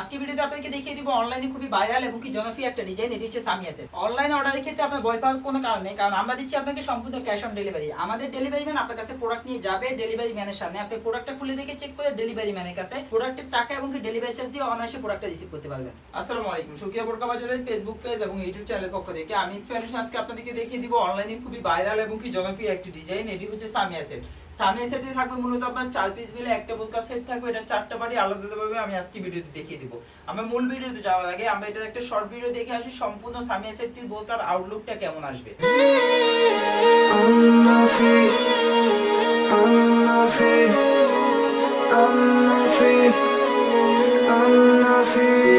আজকে ভিডিওতে আপনাকে দেখিয়ে দিব অনলাইনে খুবই ভাইরাল এবং কি জনপ্রিয় একটা ডিজাইন এটি হচ্ছে সামি আছে অনলাইন অর্ডারের ক্ষেত্রে আপনার ভয় পাওয়ার কোনো কারণ নেই, কারণ আমরা দিচ্ছি আপনাকে সম্পূর্ণ ক্যাশ অন ডেলিভারি আমাদের ডেলিভারি ম্যান আপনার কাছে প্রোডাক্ট নিয়ে যাবে ডেলিভারি ম্যানের সামনে। আপনি প্রোডাক্টটা খুলে দেখে চেক করে ডেলিভারি ম্যানের কাছে প্রোডাক্টের টাকা এবং কি ডেলিভারি চার্জ দিয়ে অনায়াসে প্রোডাক্টটা রিসিভ করতে পারবেন। আসসালামু আলাইকুম। সুকিয়া বোরকা বাজারের ফেসবুক পেজ এবং ইউটিউব চ্যানেলের পক্ষ থেকে আমি স্প্যানিশ আজকে আপনাদেরকে দেখিয়ে দিব অনলাইনে খুবই ভাইরাল এবং কি জনপ্রিয় একটি ডিজাইন এটি হচ্ছে সামিয়া সেট সামিয়া সেটে থাকবে মূলত আপনার চার পিস মিলে একটা বোরকা সেট থাকবে, এটা চারটা বাড়ি আলাদা আলাদাভাবে আমি আজকে ভিডিওতে দেখিয়ে দিব আমরা মূল ভিডিওতে যাওয়ার আগে আমরা এটা একটা শর্ট ভিডিও দেখে আসি সম্পূর্ণ সামিয়া বল বোরকার আউটলুকটা কেমন আসবে. I'm not free. I'm not free.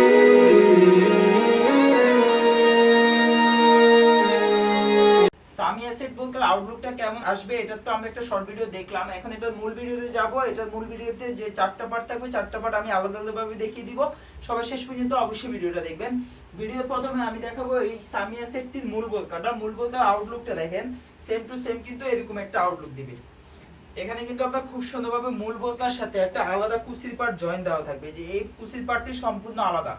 Set বোরকার আউটলুকটা কেমন আসবে, এটা তো আমরা একটা শর্ট ভিডিও দেখলাম। এখন এটা মূল ভিডিওতে যাব এটার মূল ভিডিওতে যে চারটা পার্ট থাকবে, চারটা পার্ট আমি আলাদা আলাদাভাবে দেখিয়ে দিব। সবাই শেষ পর্যন্ত অবশ্যই ভিডিওটা দেখবেন। ভিডিওর প্রথমে আমি দেখাবো এই সামিয়া সেটটির মূল বোরকাটা মূল বোরকার আউটলুকটা দেখেন। সেম টু সেম কিন্তু এরকম একটা আউটলুক দিবে। এখানে কিন্তু আপনার খুব সুন্দরভাবে মূল বোরকার সাথে একটা আলাদা কুসির পার্ট জয়েন দেওয়া থাকবে। যে এই কুসির পার্টটি সম্পূর্ণ আলাদা।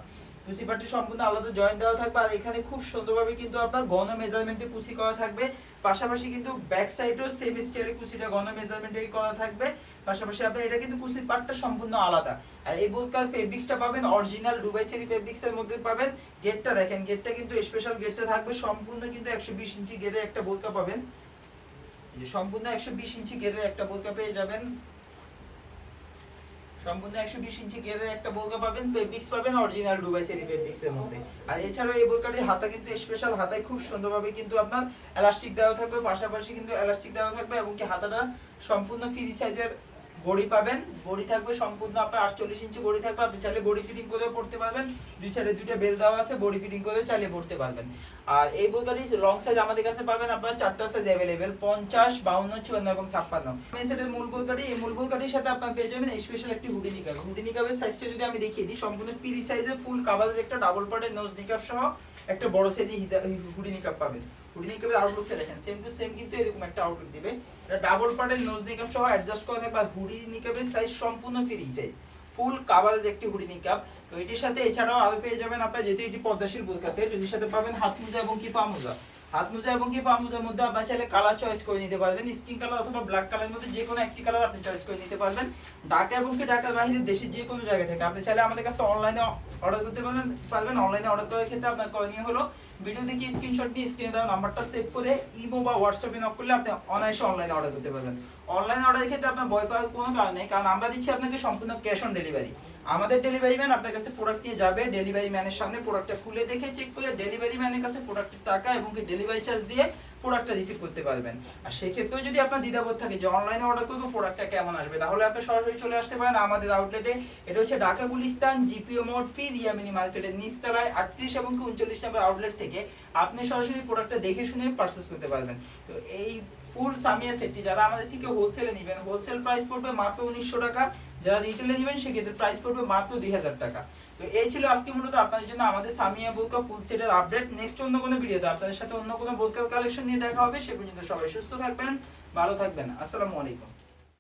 কুসি পার্টটি সম্পূর্ণ আলাদা জয়েন দেওয়া থাকবে। আর এখানে খুব সুন্দরভাবে কিন্তু আপনার গণ মেজারমেন্টে কুসি করা থাকবে। পাশাপাশি কিন্তু ব্যাক সাইডেও সেম স্কেলে কুসিটা গণ মেজারমেন্টে করা থাকবে। পাশাপাশি আপনার এটা কিন্তু কুসির পার্টটা সম্পূর্ণ আলাদা। আর এই বোরকার ফেব্রিক্সটা পাবেন অরিজিনাল দুবাই সেরি ফেব্রিক্সের মধ্যে পাবেন। গেটটা দেখেন গেটটা কিন্তু স্পেশাল গেটটা থাকবে। সম্পূর্ণ কিন্তু একশো বিশ ইঞ্চি গেটে একটা বোরকা পাবেন। সম্পূর্ণ একশো বিশ ইঞ্চি গেরে একটা বোরকা পেয়ে যাবেন। সম্পূর্ণ একশো বিশ ইঞ্চি গেরে একটা বোরকা পাবেন ফেব্রিক্স পাবেন অরিজিনাল ডুবাই সেরি ফেব্রিক্স এর মধ্যে। আর এছাড়াও এই বোরকাটির হাতা কিন্তু স্পেশাল হাতায় খুব সুন্দরভাবে কিন্তু আপনার এলাস্টিক দেওয়া থাকবে, পাশাপাশি কিন্তু এলাস্টিক দেওয়া থাকবে এবং কি হাতাটা সম্পূর্ণ ফ্রি সাইজের বডি পাবেন, বডি থাকবে সম্পূর্ণ আপনার আটচল্লিশ ইঞ্চি বডি থাকবে, আপনি চাইলে বডি ফিটিং করেও পড়তে পারবেন। দুই সাইডে দুইটা বেল দেওয়া আছে, বডি ফিটিং করেও চালিয়ে পড়তে পারবেন। আর এই বোতলটি লং সাইজ আমাদের কাছে পাবেন, আপনার চারটা সাইজ অ্যাভেলেবেল পঞ্চাশ, বাউন্ন, চুয়ান্ন এবং ছাপ্পান্ন। এই সেটের মূল বোতলটি, এই মূল বোতলটির সাথে আপনার পেয়ে যাবেন স্পেশাল একটি হুডি নিকাব হুডি নিকাবের সাইজটা যদি আমি দেখিয়ে দিই, সম্পূর্ণ ফ্রি সাইজের ফুল কাভারেজ একটা ডাবল পার্টের নোজ নিকাব সহ একটা বড় সাইজের হুডি নিকাব পাবেন। হুডি নিকাবের আউটলুকটা দেখেন। সেম টু সেম কিন্তু এরকম একটা আউটলুক দিবে। এটা ডাবল পার্টের নোজ নিকাপ সহ অ্যাডজাস্ট করা থাকবে। আর হুডি নিকাবের সাইজ সম্পূর্ণ ফ্রি সাইজ ফুল কাভারেজ একটি হুডি নিকাব তো এটির সাথে এছাড়াও আরও পেয়ে যাবেন আপনার যেহেতু এটি পদ্মাশীল বোরকা সেট এটির সাথে পাবেন হাত মোজা এবং কি পা মোজা। হাত মোজা এবং কি পা মোজার মধ্যে আপনার চাইলে কালার চয়েস করে নিতে পারবেন। স্কিন কালার অথবা ব্ল্যাক কালারের মধ্যে যে কোনো একটি কালার আপনি চয়েস করে নিতে পারবেন। ঢাকা এবং কি ঢাকার বাইরে দেশের যে কোনো জায়গা থেকে আপনি চাইলে আমাদের কাছে অনলাইনে অর্ডার করতে পারবেন পারবেন। অনলাইনে অর্ডার করার ক্ষেত্রে আপনার করণীয় হলো ভিডিও দেখে স্ক্রিনশট নিয়ে স্ক্রিনে দেওয়া নাম্বারটা সেভ করে ইমো বা হোয়াটসঅ্যাপে নক করলে আপনি অনায়াসে অনলাইনে অর্ডার করতে পারবেন। অনলাইন অর্ডারের ক্ষেত্রে আপনার ভয় পাওয়ার কোনো কারণ নেই, কারণ আমরা দিচ্ছি আপনাকে সম্পূর্ণ ক্যাশ অন ডেলিভারি আমাদের ডেলিভারি ম্যান আপনার কাছে প্রোডাক্ট নিয়ে যাবে ডেলিভারি ম্যানের সামনে প্রোডাক্টটা খুলে দেখে চেক করে ডেলিভারি ম্যানের কাছে প্রোডাক্টের টাকা এবং ডেলিভারি চার্জ দিয়ে প্রোডাক্টটা রিসিভ করতে পারবেন। আর সেক্ষেত্রেও যদি আপনার দ্বিধাবোধ থাকে যে অনলাইনে অর্ডার করব প্রোডাক্টটা কেমন আসবে? তাহলে আপনি সরাসরি চলে আসতে পারেন আমাদের আউটলেটে এটা হচ্ছে ঢাকা গুলিস্তান জিপিও মোড পি রিয়ামিনি মার্কেটের নিচতলায়, আটত্রিশ এবং উনচল্লিশ নম্বর আউটলেট থেকে আপনি সরাসরি প্রোডাক্টটা দেখে শুনে পারচেস করতে পারবেন। তো এই ফুল সামিয়া সেটটি যারা আমাদের থেকে হোলসেলে নেবেন হোলসেল প্রাইস পড়বে মাত্র উনিশশো টাকা। যারা রিটেলে নেবেন, সেক্ষেত্রে প্রাইস পড়বে মাত্র দুই হাজার টাকা। তো এই ছিল আজকে মূলত আপনাদের জন্য আমাদের সামিয়া বোরকা ফুল সেটের আপডেট নেক্সট অন্য কোনো ভিডিওতে আপনাদের সাথে অন্য কোনো বোরকার কালেকশন নিয়ে দেখা হবে সে পর্যন্ত সবাই সুস্থ থাকবেন ভালো থাকবেন। আসসালামু আলাইকুম।